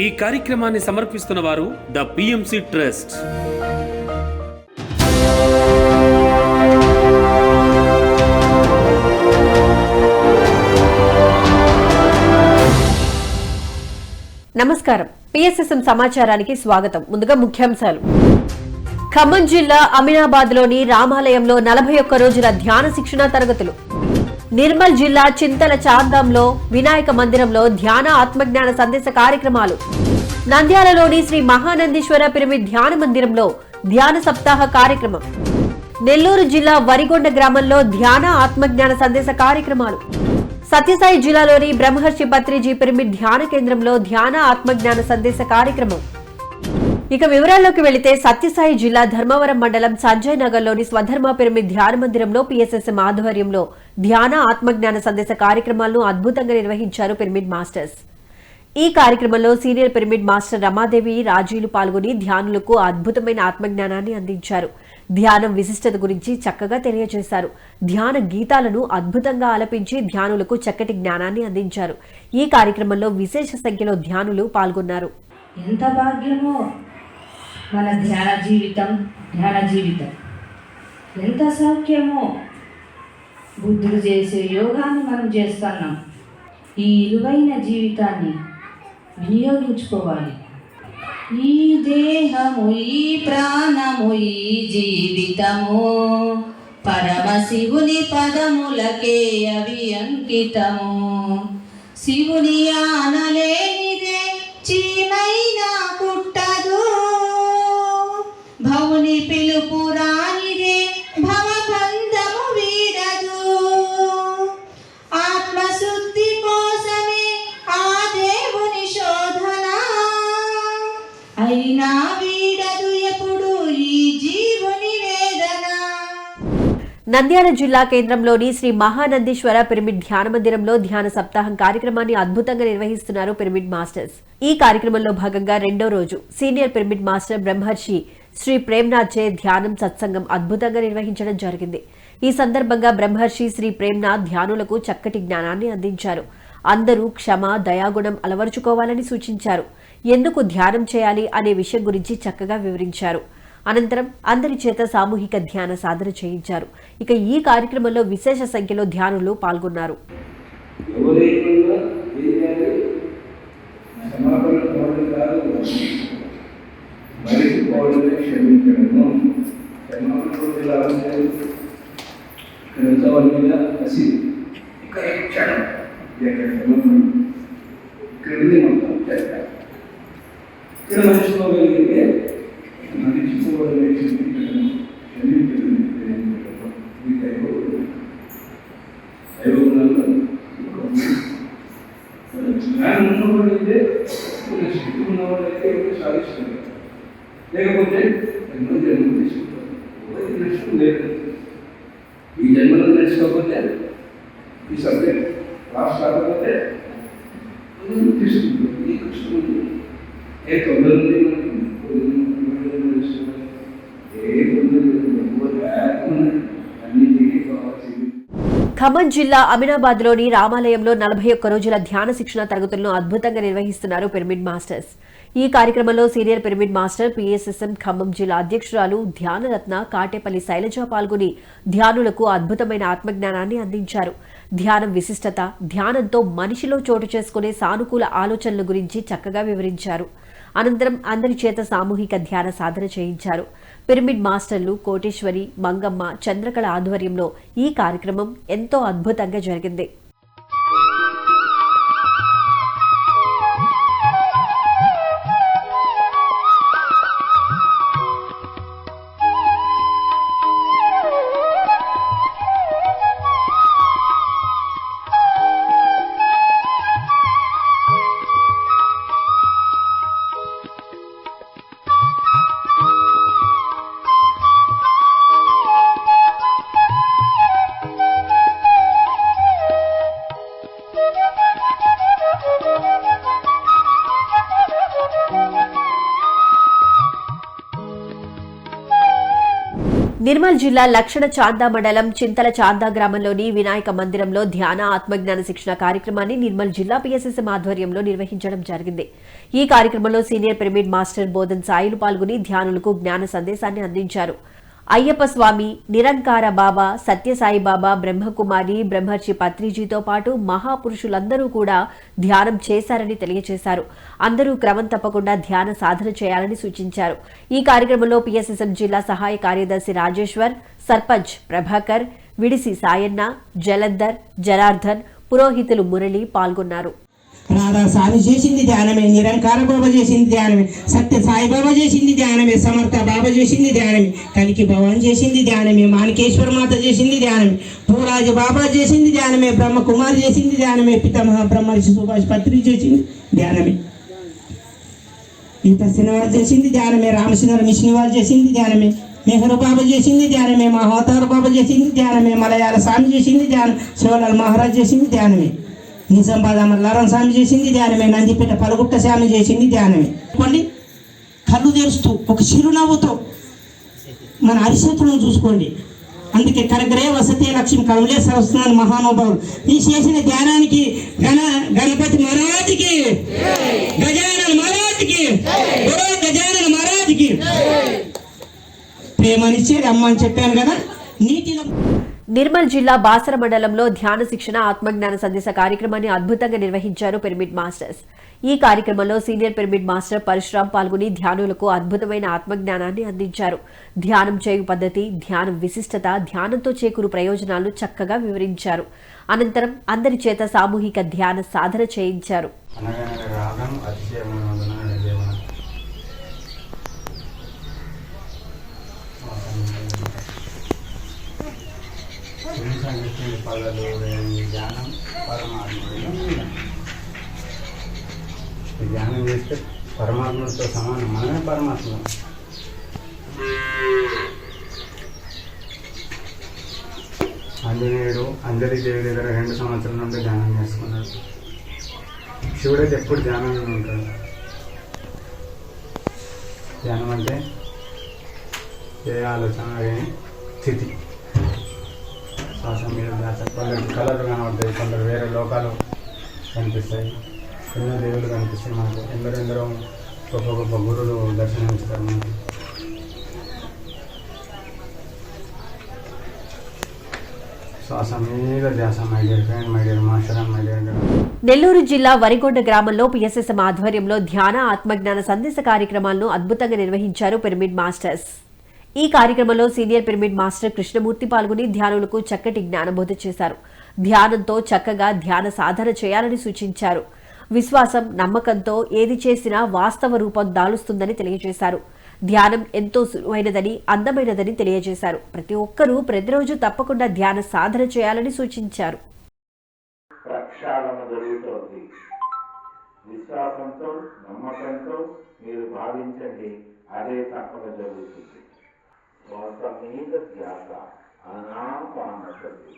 ఈ కార్యక్రమాన్ని సమర్పిస్తున్న వారు ద పిఎంసి ట్రస్ట్. నమస్కారం. పిఎస్ఎస్ఎం సమాచారానికి స్వాగతం. ముందుగా ముఖ్యాంశాలు. ఖమ్మం జిల్లా అమినాబాద్లోని రామాలయంలో నలభై ఒక్క రోజుల ధ్యాన శిక్షణ తరగతులు. నిర్మల్ జిల్లా చింతల చాందంలో వినాయక మందిరంలో ధ్యాన ఆత్మజ్ఞాన సందేశ కార్యక్రమాలు. నంద్యాలలోని శ్రీ మహానందీశ్వర పిరమిడ్ ధ్యాన మందిరంలో ధ్యాన సప్తాహ కార్యక్రమం. నెల్లూరు జిల్లా వరిగొండ గ్రామంలో ధ్యాన ఆత్మజ్ఞాన సందేశ కార్యక్రమాలు. సత్యసాయి జిల్లాలోని బ్రహ్మర్షి పత్రిజీ పిరమిడ్ ధ్యాన కేంద్రంలో ధ్యాన ఆత్మజ్ఞాన సందేశ కార్యక్రమం. ఇక వివరాల్లోకి వెళితే సత్యసాయి జిల్లా ధర్మవరం మండలం సంజయ్ నగర్లోని స్వధర్మ పిరమిడ్ ధ్యాన మందిరంలో పిఎస్ఎస్ఎం ఆధ్వర్యంలో ధ్యాన ఆత్మజ్ఞాన సందేశ కార్యక్రమాలను అద్భుతంగా నిర్వహించారు పిరమిడ్ మాస్టర్స్. ఈ కార్యక్రమంలో సీనియర్ పిరమిడ్ మాస్టర్ రమాదేవి రాజీలు పాల్గొని ధ్యానులకు అద్భుతమైన ఆత్మజ్ఞానాన్ని అందించారు. ధ్యానం విశిష్టత గురించి చక్కగా తెలియజేశారు. ధ్యాన గీతాలను అద్భుతంగా ఆలపించి ధ్యానులకు చక్కటి జ్ఞానాన్ని అందించారు. ఈ కార్యక్రమంలో విశేష సంఖ్యలో ధ్యానులు పాల్గొన్నారు. ఎంత భాగ్యమో మన ధ్యాన జీవితం ధ్యాన జీవితం. ఎంత సౌఖ్యమో బుద్ధుడు చేసే యోగాన్ని మనం చేస్తున్నాం. ఈ ఇరువైన జీవితాన్ని వినియోగించుకోవాలి. ఈ దేహము ఈ ప్రాణము ఈ జీవితము పరమశివుని పదములకే అవి అంకితము. శివుని ఆనలేనిదే చీమై అయినా వీడదు ఎప్పుడు ఈ జీవుని వేదన. నంద్యాల జిల్లా కేంద్రంలోని శ్రీ మహానందీశ్వర పిరమిడ్ ధ్యాన మందిరంలో ధ్యాన సప్తాహం కార్యక్రమాన్ని అద్భుతంగా నిర్వహిస్తున్నారు పిరమిడ్ మాస్టర్స్. ఈ కార్యక్రమంలో భాగంగా రెండో రోజు సీనియర్ పిరమిడ్ మాస్టర్ బ్రహ్మర్షి శ్రీ ప్రేమ్నాథ్ చే ధ్యానం సత్సంగం అద్భుతంగా నిర్వహించడం జరిగింది. ఈ సందర్భంగా బ్రహ్మర్షి శ్రీ ప్రేమ్నాథ్ ధ్యానులకు చక్కటి జ్ఞానాన్ని అందించారు. అందరూ క్షమ దయాగుణం అలవరుచుకోవాలని సూచించారు. ఎందుకు ధ్యానం చేయాలి అనే విషయం గురించి చక్కగా వివరించారు. అనంతరం అందరి చేత సామూహిక ధ్యాన సాధన చేయించారు. ఇక ఈ కార్యక్రమంలో విశేష సంఖ్యలో ధ్యానులు పాల్గొన్నారు. ఎవరైనా చేయాలి ఇక్కడ మర్చిపోగలిగితే మరిచిపోవడమే క్షమించడము క్షమించడం ప్రేమించడము ఇది దైవగుణం దైవగుణంలో జ్ఞానం ఉన్నవాడైతే కొన్ని శక్తి ఉన్నవాడైతే ఎవరు సాధిస్తారు లేకపోతే ఎన్నో జన్మలు తీసుకుంటారు ఎవరికి నష్టం లేదు ఈ జన్మలో నేర్చుకోకపోతే ఈ సబ్జెక్ట్ క్లాస్ కాకపోతే కొంచెం తీసుకుంటారు ఈ కష్టం ఉంది ఏ ఖమ్మం జిల్లా అమినాబాద్లోని రామాలయంలో నలభై ఒక్క రోజుల ధ్యాన శిక్షణ తరగతులను అద్భుతంగా నిర్వహిస్తున్నారు పిరమిడ్ మాస్టర్స్. ఈ కార్యక్రమంలో senior pyramid master PSSM Khammam జిల్లా అధ్యక్షురాలు ధ్యానరత్న కాటేపల్లి శైలజ పాల్గొని ధ్యానులకు అద్భుతమైన ఆత్మజ్ఞానాన్ని అందించారు. ధ్యానం విశిష్టత ధ్యానంతో మనిషిలో చోటు చేసుకునే సానుకూల ఆలోచనల గురించి చక్కగా వివరించారు. అనంతరం అందరి చేత సామూహిక ధ్యాన సాధన చేయించారు. పిరమిడ్ మాస్టర్లు కోటేశ్వరి మంగమ్మ చంద్రకళ ఆధ్వర్యంలో ఈ కార్యక్రమం ఎంతో అద్భుతంగా జరిగింది. నిర్మల్ జిల్లా లక్షణ చాందా మండలం చింతల చాందా గ్రామంలోని వినాయక మందిరంలో ధ్యాన ఆత్మజ్ఞాన శిక్షణ కార్యక్రమాన్ని నిర్మల్ జిల్లా పిఎస్ఎస్ఎం ఆధ్వర్యంలో నిర్వహించడం జరిగింది. ఈ కార్యక్రమంలో senior pyramid master Bodhan Sailu పాల్గొని ధ్యానులకు జ్ఞాన సందేశాన్ని అందించారు. అయ్యప్ప స్వామి నిరంకార బాబా సత్యసాయి బాబా బ్రహ్మకుమారి బ్రహ్మర్షి పత్రిజీతో పాటు మహాపురుషులందరూ కూడా ధ్యానం చేశారని తెలియజేశారు. అందరూ క్రమం తప్పకుండా ధ్యాన సాధన చేయాలని సూచించారు. ఈ కార్యక్రమంలో పిఎస్ఎస్ఎం జిల్లా సహాయ కార్యదర్శి రాజేశ్వర్ సర్పంచ్ ప్రభాకర్ విడిసి సాయన్న జలందర్ జనార్దన్ పురోహితులు మురళి పాల్గొన్నారు. రాధా స్వామి చేసింది ధ్యానమే నిరంకార బాబా చేసింది ధ్యానమే సత్య సాయిబాబా చేసింది ధ్యానమే సమర్థ బాబా చేసింది ధ్యానమే కలికి భవన్ చేసింది ధ్యానమే మాణికేశ్వర మాత చేసింది ధ్యానమే పూరాజు బాబా చేసింది ధ్యానమే బ్రహ్మకుమారి చేసింది ధ్యానమే పితామహ బ్రహ్మర్షి సుభాష్ పత్రి చేసింది ధ్యానమే ఈత సినివారు చేసింది ధ్యానమే రామచంద్ర మిషన్ వారు చేసింది ధ్యానమే నెహ్రూ బాబా చేసింది ధ్యానమే మహోతార్ బాబా చేసింది ధ్యానమే మలయాళ స్వామి చేసింది ధ్యానం శివలాల్ మహారాజ్ చేసింది ధ్యానమే నిజామాబాద్ అమర్లారం స్వామి చేసింది ధ్యానమే నందిపేట పలుగుట్ట స్వామి చేసింది ధ్యానమే. కొన్ని కళ్ళు తెరుస్తూ ఒక చిరునవ్వుతో మన అరిచేతులను చూసుకోండి. అందుకే కరగ్రే వసతి లక్ష్మి కమలేశ్వర వస్తున్నాను మహానుభావులు. ఈ చేసిన ధ్యానానికి గణ గణపతి మహారాజుకి గజానన మహారాజుకి గజానన మహారాజుకి. ప్రేమనిచ్చేది అమ్మ అని చెప్పాను కదా నీటిలో నిర్మల్ జిల్లా బాసర మండలంలో ధ్యాన శిక్షణ ఆత్మజ్ఞాన సందేశ కార్యక్రమాన్ని అద్భుతంగా నిర్వహించారు పిరమిడ్ మాస్టర్స్. ఈ కార్యక్రమంలో సీనియర్ పిరమిడ్ మాస్టర్ పరశురాం పాల్గొని ధ్యానులకు అద్భుతమైన ఆత్మజ్ఞానాన్ని అందించారు. ధ్యానం చేయు పద్ధతి ధ్యానం విశిష్టత ధ్యానంతో చేకూరు ప్రయోజనాలు చక్కగా వివరించారు. అనంతరం అందరి చేత సామూహిక ధ్యాన సాధన చేయించారు. సంగతి పదలు ఈ ధ్యానం పరమాత్ముడిలో ఉంది. ధ్యానం చేస్తే పరమాత్మతో సమానం. మనమే పరమాత్మ ఆంజనేయుడు అంజలి దేవి దగ్గర రెండు సంవత్సరాల నుండి ధ్యానం చేసుకున్నాడు శివుడైతే ఎప్పుడు ధ్యానంలో ఉంటాడు ధ్యానం అంటే ఏ ఆలోచన లేని స్థితి. ఆకాశం మీద ధ్యాస కొందరికి కళలు కనబడతాయి కొందరు వేరే లోకాలు కనిపిస్తాయి. ఎన్నో దేవుళ్ళు కనిపిస్తాయి మనకు. ఎందరెందరో గొప్ప గొప్ప గురువులు దర్శనమిస్తారు మనకు. శ్వాస మీద ధ్యాస my dear friend my dear master my dear Nellore జిల్లా వరిగొండ గ్రామంలో పిఎస్ఎస్ఎం ఆధ్వర్యంలో ధ్యాన ఆత్మజ్ఞాన సందేశ కార్యక్రమాలను అద్భుతంగా నిర్వహించారు పిరమిడ్ మాస్టర్స్. ఈ కార్యక్రమంలో సీనియర్ పిరమిడ్ మాస్టర్ కృష్ణమూర్తి పాల్గొని ధ్యానులకు చక్కటి జ్ఞానబోధ చేశారు. ధ్యానంతో చక్కగా ధ్యాన సాధన చేయాలని సూచించారు. విశ్వాసం నమ్మకంతో ఏది చేసినా వాస్తవ రూపం దాలుస్తుందని తెలియజేశారు. ధ్యానం ఎంతో సులువైనదని అందమైనదని తెలియజేశారు. ప్రతి ఒక్కరూ ప్రతిరోజు తప్పకుండా ధ్యాన సాధన చేయాలని సూచించారు. విశ్వాసంతో నమ్మకంతో మీరు భావించండి. అదే తప్పక జరుగుతుంది. శ్వాస మీద ధ్యాస అనాపానసతి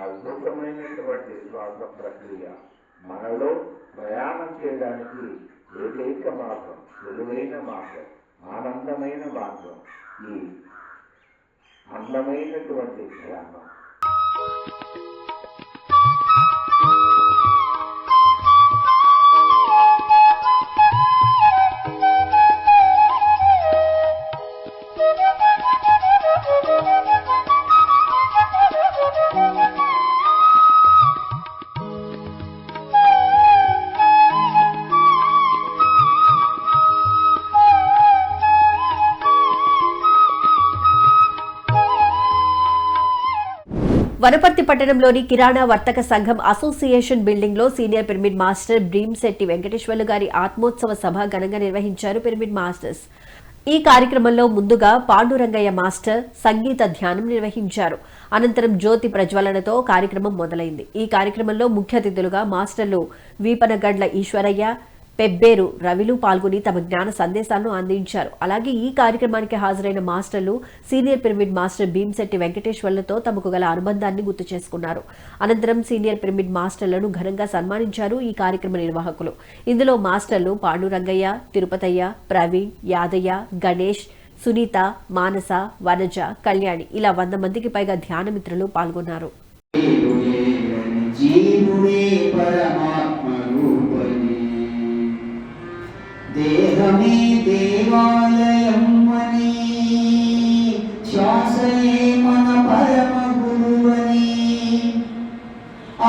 అద్భుతమైనటువంటి శ్వాస ప్రక్రియ. మనలో ప్రయాణం చేయడానికి ఏకైక మార్గం సులువైన మార్గం ఆనందమైన మార్గం ఈ అందమైనటువంటి ధ్యానం. వనపర్తి పట్టణంలోని కిరాణా వర్తక సంఘం అసోసియేషన్ బిల్డింగ్లో senior pyramid master Bheemshetti Venkateswarlu గారి ఆత్మోత్సవ సభ ఘనంగా నిర్వహించారు పిరమిడ్ మాస్టర్స్. ఈ కార్యక్రమంలో ముందుగా పాండురంగయ్య మాస్టర్ సంగీత ధ్యానం నిర్వహించారు. అనంతరం జ్యోతి ప్రజ్వలనతో కార్యక్రమం మొదలైంది. ఈ కార్యక్రమంలో ముఖ్య అతిథులుగా మాస్టర్లు వీపనగడ్ల ఈశ్వరయ్య పెబ్బేరు రవిలు పాల్గొని తమ జ్ఞాన సందేశాలను అందించారు అలాగే ఈ కార్యక్రమానికి హాజరైన మాస్టర్లు సీనియర్ పిరమిడ్ మాస్టర్ భీమశెట్టి వెంకటేశ్వర్లతో తమకు గల అనుబంధాన్ని గుర్తు చేసుకున్నారు అనంతరం సీనియర్ పిరమిడ్ మాస్టర్లను ఘనంగా సన్మానించారు ఈ కార్యక్రమ నిర్వాహకులు ఇందులో మాస్టర్లు పాండురంగయ్య తిరుపతయ్య ప్రవీణ్ యాదయ్య గణేష్ సునీత మానస వనజ కళ్యాణి ఇలా వంద మందికి పైగా ధ్యానమిత్రులు పాల్గొన్నారు జీవుడే పరమాత్మ దేహమే దేవాలయం అని శ్వాసయే మన పరమ గురువని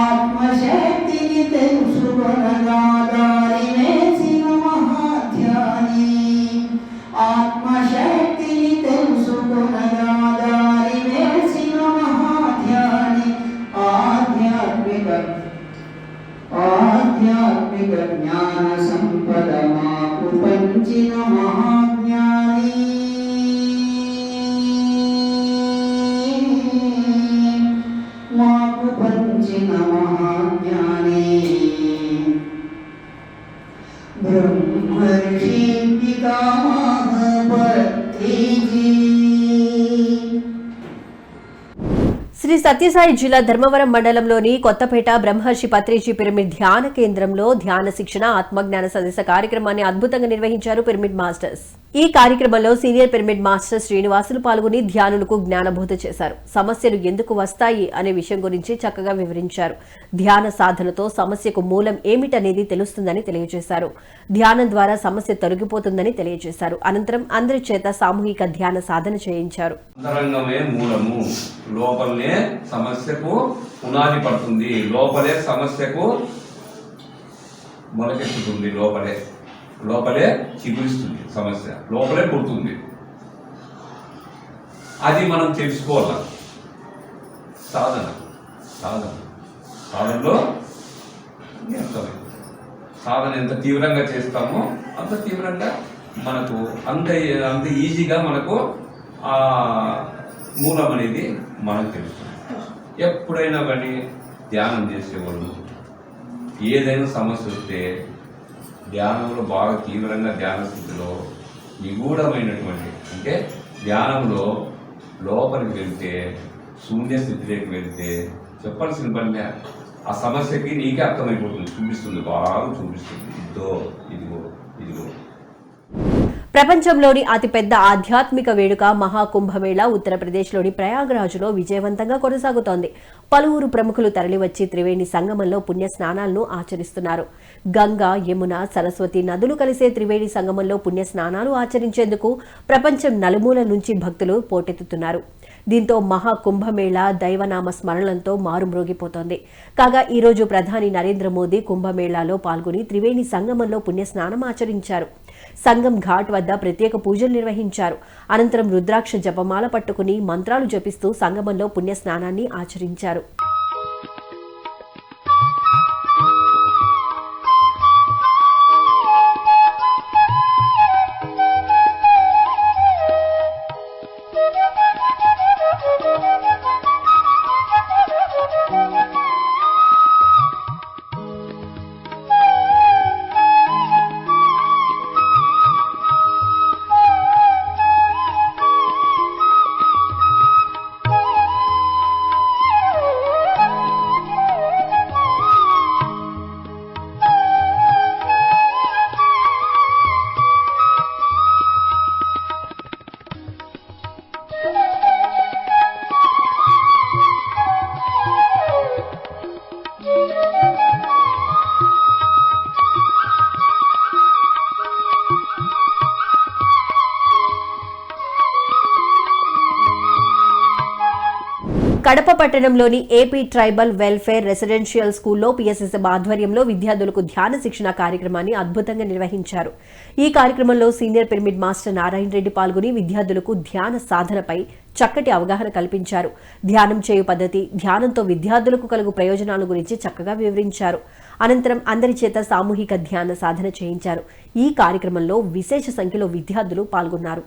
ఆత్మశక్తిని తెలుసుకొనగా సత్యసాయి జిల్లా ధర్మవరం మండలంలోని కొత్తపేట బ్రహ్మర్షి పత్రిజీ పిరమిడ్ ధ్యాన కేంద్రంలో ధ్యాన శిక్షణ ఆత్మజ్ఞాన సదస్సు కార్యక్రమాన్ని అద్భుతంగా నిర్వహించారు పిరమిడ్ మాస్టర్స్. ఈ కార్యక్రమంలో సీనియర్ పిరమిడ్ మాస్టర్ శ్రీనివాసులు పాల్గొని ధ్యానులకు జ్ఞానబోధ చేశారు. సమస్యలు ఎందుకు వస్తాయి అనే విషయం గురించి చక్కగా వివరించారు. ధ్యాన సాధనతో సమస్యకు మూలం ఏమిటనేది తెలుస్తుందని తెలియజేశారు. ధ్యానం ద్వారా సమస్య తొలగిపోతుందని తెలియజేశారు. అనంతరం అందరి చేత సామూహిక ధ్యాన సాధన చేయించారు. మూలము. లోపలనే సమస్యకు పునాది పడుతుంది. లోపలే సమస్యకు మొలకెత్తుతుంది. లోపలే. లోపలే చిగురిస్తుంది సమస్య. లోపలే పుడుతుంది. అది మనం తెలుసుకోవాల? సాధన. సాధన. సాధనలో అర్థమైంది సాధన ఎంత తీవ్రంగా చేస్తామో అంత తీవ్రంగా మనకు అంత అంత ఈజీగా మనకు ఆ మూలం అనేది మనకు తెలుస్తుంది. ఎప్పుడైనా కానీ ధ్యానం చేసేవాళ్ళు ఏదైనా సమస్య వస్తే ధ్యానంలో బాగా తీవ్రంగా ధ్యాన స్థితిలో నిగూఢమైనటువంటి అంటే ధ్యానంలో లోపలికి వెళ్తే శూన్య స్థితిలోకి వెళ్తే చెప్పాల్సిన పని ఆ సమస్యకి నీకే అర్థమైపోతుంది. చూపిస్తుంది బాగా చూపిస్తుంది. ఇదో ఇదిగో ఇదిగో. ప్రపంచంలోని అతిపెద్ద ఆధ్యాత్మిక వేడుక మహాకుంభమేళ ఉత్తరప్రదేశ్లోని ప్రయాగ్రాజ్లో విజయవంతంగా కొనసాగుతోంది. పలువురు ప్రముఖులు తరలివచ్చి త్రివేణి సంగమంలో పుణ్య స్నానాలను ఆచరిస్తున్నారు. గంగా యమున సరస్వతి నదులు కలిసే త్రివేణి సంగమంలో పుణ్య స్నానాలు ఆచరించేందుకు ప్రపంచం నలుమూల నుంచి భక్తులు పోటెత్తుతున్నారు. దీంతో మహాకుంభమేళా దైవనామ స్మరణలతో మారుమ్రోగిపోతోంది. కాగా ఈ రోజు ప్రధాని నరేంద్ర మోదీ కుంభమేళాలో పాల్గొని త్రివేణి సంగమంలో పుణ్యస్నానం ఆచరించారు. సంగం ఘాట్ వద్ద ప్రత్యేక పూజలు నిర్వహించారు. అనంతరం రుద్రాక్ష జపమాల పట్టుకుని మంత్రాలు జపిస్తూ సంగమంలో పుణ్యస్నానాన్ని ఆచరించారు. కడప పట్టణంలోని ఏపీ ట్రైబల్ వెల్ఫేర్ రెసిడెన్షియల్ స్కూల్లో పిఎస్ఎస్ఎం ఆధ్వర్యంలో విద్యార్థులకు ధ్యాన శిక్షణ కార్యక్రమాన్ని అద్భుతంగా నిర్వహించారు. ఈ కార్యక్రమంలో senior pyramid master Narayana Reddy పాల్గొని విద్యార్థులకు ధ్యాన సాధనపై చక్కటి అవగాహన కల్పించారు. ధ్యానం చేయు పద్ధతి ధ్యానంతో విద్యార్థులకు కలుగు ప్రయోజనాల గురించి చక్కగా వివరించారు. అనంతరం అందరి చేత సామూహిక ధ్యాన సాధన చేయించారు. ఈ కార్యక్రమంలో విశేష సంఖ్యలో విద్యార్థులు పాల్గొన్నారు.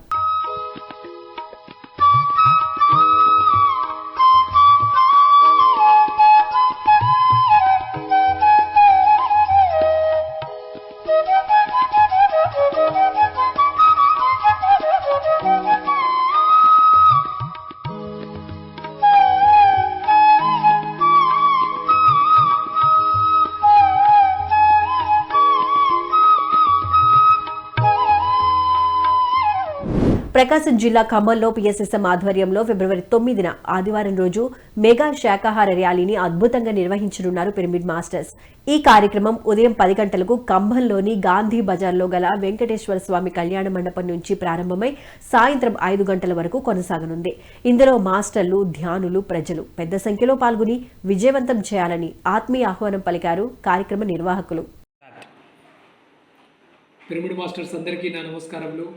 ప్రకాశం జిల్లా ఖమ్మంలో పిఎస్ఎస్ఎం ఆధ్వర్యంలో ఫిబ్రవరి తొమ్మిదిన ఆదివారం రోజు మెగా శాకాహార ర్యాలీని అద్భుతంగా నిర్వహించనున్నారు పిరమిడ్ మాస్టర్స్. ఈ కార్యక్రమం ఉదయం పది గంటలకు ఖమ్మంలోని గాంధీ బజార్లో గల వెంకటేశ్వర స్వామి కళ్యాణ మండపం నుంచి ప్రారంభమై సాయంత్రం ఐదు గంటల వరకు కొనసాగనుంది. ఇందులో మాస్టర్లు ధ్యానులు ప్రజలు పెద్ద సంఖ్యలో పాల్గొని విజయవంతం చేయాలని ఆత్మీయ ఆహ్వానం పలికారు కార్యక్రమ నిర్వాహకులు. పిరమిడ్ మాస్టర్స్ అందరికీ నా నమస్కారములు.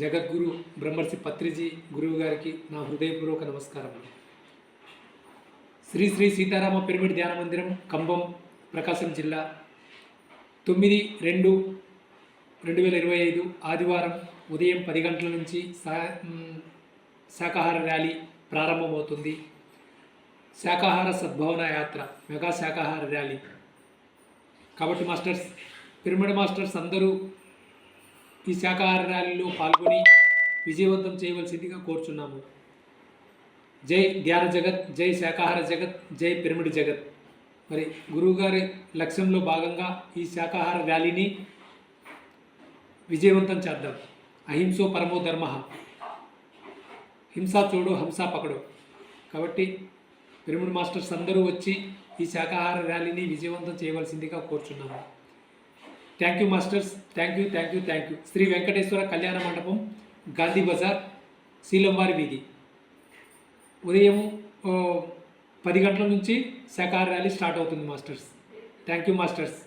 జగద్గురు బ్రహ్మర్షి పత్రిజీ గురువు గారికి నా హృదయపూర్వక నమస్కారం శ్రీ శ్రీ సీతారామ పిరమిడ్ ధ్యాన మందిరం కంబం ప్రకాశం జిల్లా తొమ్మిది రెండు రెండు వేల ఇరవై ఐదు ఆదివారం ఉదయం పది గంటల నుంచి సా శాకాహార ర్యాలీ ప్రారంభమవుతుంది. శాకాహార సద్భావన యాత్ర మెగా శాకాహార ర్యాలీ. కాబట్టి మాస్టర్స్ పిరమిడ్ మాస్టర్స్ అందరూ ఈ శాకాహార ర్యాలీలో పాల్గొని విజయవంతం చేయవలసిందిగా కోరుచున్నాము. జై ధ్యాన జగత్ జై శాకాహార జగత్ జై పిరమిడ్ జగత్. మరి గురువుగారి లక్ష్యంలో భాగంగా ఈ శాకాహార ర్యాలీని విజయవంతం చేద్దాం. అహింసో పరమో ధర్మ. హింసా చూడు హంసా పకడు. కాబట్టి పిరమిడ్ మాస్టర్స్ అందరూ వచ్చి ఈ శాకాహార ర్యాలీని విజయవంతం చేయవలసిందిగా కోరుచున్నాము. Thank you masters thank you thank you thank you Shri Venkateswara Kalyana Mandapam Gandhi Bazar శీలంవారి వీధి ఉదయం పది గంటల నుంచి సహకార ర్యాలీ స్టార్ట్ అవుతుంది masters thank you masters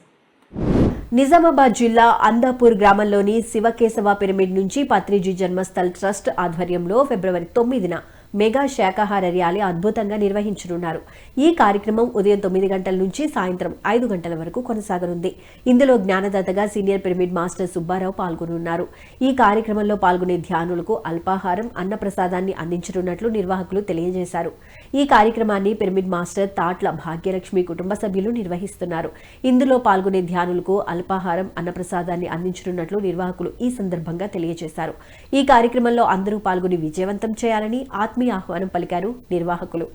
Nizamabad జిల్లా అందాపూర్ గ్రామంలోని శివకేశవ పిరమిడ్ నుంచి పత్రిజీ జన్మస్థల్ ట్రస్ట్ ఆధ్వర్యంలో ఫిబ్రవరి తొమ్మిదిన మెగా శాకాహార ర్యాలీ అద్భుతంగా నిర్వహించనున్నారు. ఈ కార్యక్రమం ఉదయం తొమ్మిది గంటల నుంచి సాయంత్రం ఐదు గంటల వరకు కొనసాగనుంది. ఇందులో జ్ఞానదాతగా సీనియర్ పిరమిడ్ మాస్టర్ సుబ్బారావు పాల్గొనున్నారు. ఈ కార్యక్రమంలో పాల్గొనే ధ్యానులకు అల్పాహారం అన్నప్రసాదాన్ని అందించనున్నట్లు నిర్వాహకులు తెలియజేశారు. ఈ కార్యక్రమాన్ని పిరమిడ్ మాస్టర్ తాట్ల భాగ్యలక్ష్మి కుటుంబ సభ్యులు నిర్వహిస్తున్నారు. ఇందులో పాల్గొనే ధ్యానులకు అల్పాహారం అన్నప్రసాదాన్ని అందించనున్నట్లు నిర్వాహకులు ఈ సందర్భంగా తెలియజేశారు. ఈ కార్యక్రమంలో అందరూ పాల్గొని విజయవంతం చేయాలని ఆత్మ ఆత్మీయ ఆహ్వానం పలికారు నిర్వాహకులు.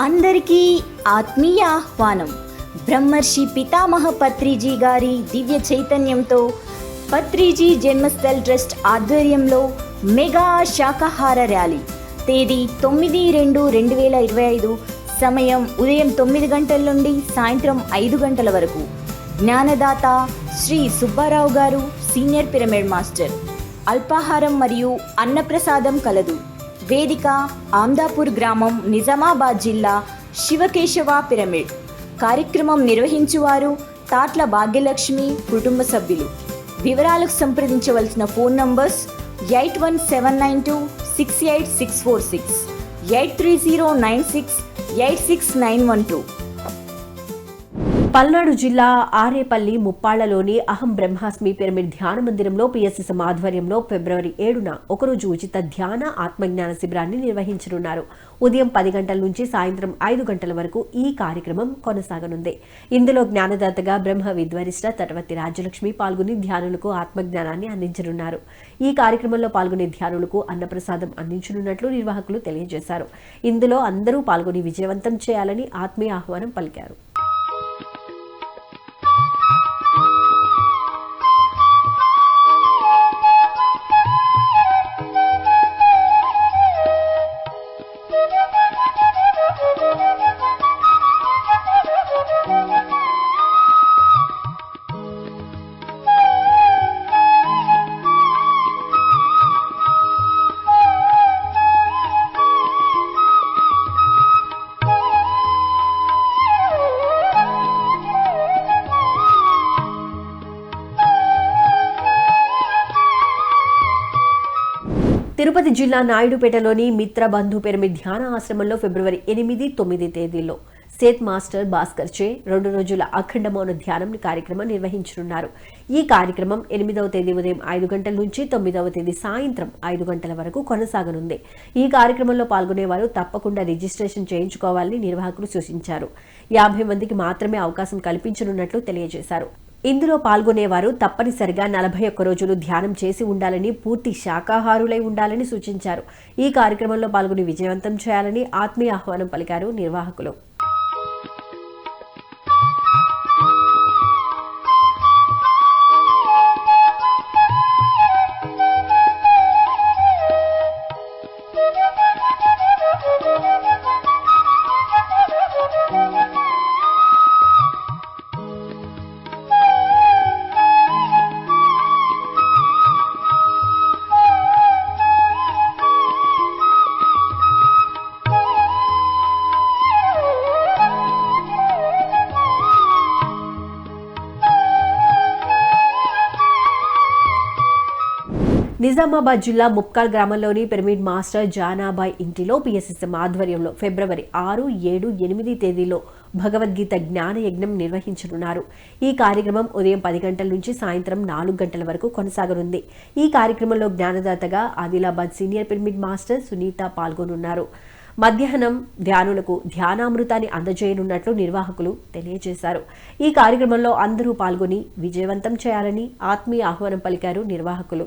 అందరికీ ఆత్మీయ ఆహ్వానం. బ్రహ్మర్షి పితామహ పత్రిజీ గారి దివ్య చైతన్యంతో పత్రిజీ జన్మస్థల్ ట్రస్ట్ ఆధ్వర్యంలో మెగా శాకాహార ర్యాలీ. తేదీ తొమ్మిది రెండు రెండు వేల ఇరవై ఐదు సమయం ఉదయం తొమ్మిది గంటల నుండి సాయంత్రం ఐదు గంటల వరకు. జ్ఞానదాత శ్రీ సుబ్బారావు గారు సీనియర్ పిరమిడ్ మాస్టర్. అల్పాహారం మరియు అన్నప్రసాదం కలదు. వేదిక ఆమ్దాపూర్ గ్రామం నిజామాబాద్ జిల్లా శివకేశవ పిరమిడ్. కార్యక్రమం నిర్వహించువారు తాట్ల భాగ్యలక్ష్మి కుటుంబ సభ్యులు. వివరాలకు సంప్రదించవలసిన phone numbers eight one seven nine two six eight six four six eight three zero nine six eight six nine one two. Palnadu జిల్లా ఆరేపల్లి ముప్పాళ్ళలోని అహం బ్రహ్మాస్మి పిరమిడ్ ధ్యాన మందిరంలో పిఎస్ఎస్ ఆధ్వర్యంలో ఫిబ్రవరి ఏడున ఒకరోజు ఉచిత ధ్యాన ఆత్మజ్ఞాన శిబిరాన్ని నిర్వహించనున్నారు. ఉదయం పది గంటల నుంచి సాయంత్రం ఐదు గంటల వరకు ఈ కార్యక్రమం కొనసాగనుంది. ఇందులో జ్ఞానదాతగా బ్రహ్మ విద్వరిష్ట తటవర్తి రాజ్యలక్ష్మి పాల్గొని ధ్యానులకు ఆత్మజ్ఞానాన్ని అందించనున్నారు. ఈ కార్యక్రమంలో పాల్గొనే ధ్యానులకు అన్నప్రసాదం అందించనున్నట్లు నిర్వాహకులు తెలియజేశారు. ఇందులో అందరూ పాల్గొని విజయవంతం చేయాలని ఆత్మీయ ఆహ్వానం పలికారు. తిరుపతి జిల్లా నాయుడుపేటలోని మిత్ర బంధు పిరమిడ్ ధ్యాన ఆశ్రమంలో ఫిబ్రవరి ఎనిమిది తొమ్మిది తేదీల్లో సేత్ మాస్టర్ భాస్కర్ చే రెండు రోజుల అఖండ మౌన ధ్యానం కార్యక్రమం నిర్వహించనున్నారు. ఈ కార్యక్రమం ఎనిమిదవ తేదీ ఉదయం ఐదు గంటల నుంచి తొమ్మిదవ తేదీ సాయంత్రం ఐదు గంటల వరకు కొనసాగనుంది. ఈ కార్యక్రమంలో పాల్గొనేవారు తప్పకుండా రిజిస్ట్రేషన్ చేయించుకోవాలని నిర్వాహకులు సూచించారు. యాభై మందికి మాత్రమే అవకాశం కల్పించనున్నట్లు తెలియజేశారు. ఇందులో పాల్గొనేవారు తప్పనిసరిగా నలభై ఒక్క రోజులు ధ్యానం చేసి ఉండాలని పూర్తి శాకాహారులై ఉండాలని సూచించారు. ఈ కార్యక్రమంలో పాల్గొని విజయవంతం చేయాలని ఆత్మీయ ఆహ్వానం పలికారు నిర్వాహకులు. నిజామాబాద్ జిల్లా ముప్కాల్ గ్రామంలోని పిరమిడ్ మాస్టర్ జానాబాయ్ ఇంటిలో పిఎస్ఎస్ఎం ఆధ్వర్యంలో ఫిబ్రవరి ఆరు ఏడు ఎనిమిది తేదీలో భగవద్గీత జ్ఞాన యజ్ఞం నిర్వహించనున్నారు. ఈ కార్యక్రమం ఉదయం పది గంటల నుంచి సాయంత్రం నాలుగు గంటల వరకు కొనసాగనుంది. ఈ కార్యక్రమంలో జ్ఞానదాతగా Adilabad senior pyramid master Sunitha పాల్గొనున్నారు. మధ్యాహ్నం ధ్యానులకు ధ్యానామృతాన్ని అందజేయనున్నట్లు నిర్వాహకులు తెలియజేశారు. ఈ కార్యక్రమంలో అందరూ పాల్గొని విజయవంతం చేయాలని ఆత్మీయ ఆహ్వానం పలికారు నిర్వాహకులు.